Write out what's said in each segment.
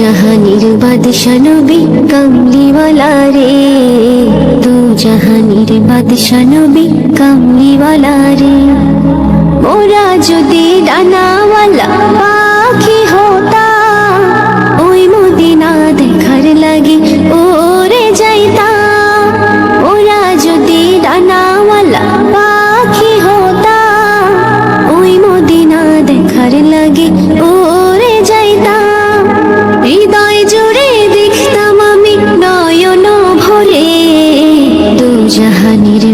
জাহানের বাদশা নবী কামলিওয়ালা রে দু জাহানির বাদশা নবী কামলিওয়ালা রে মোরা যদি ডানাওয়ালা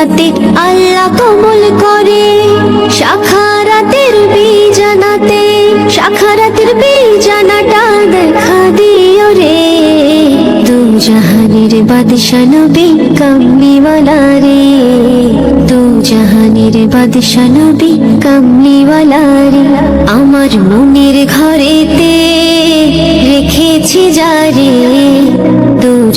সিলাতে আল্লাহ কবুল করে। শাখারাতের বীজানাতে শাখারাতের দেখা দিও রে। দু জাহানের বাদশা নবী কামলিওয়ালা রে। নবী রে। আমার মনের ঘরেতে রেখেছি দু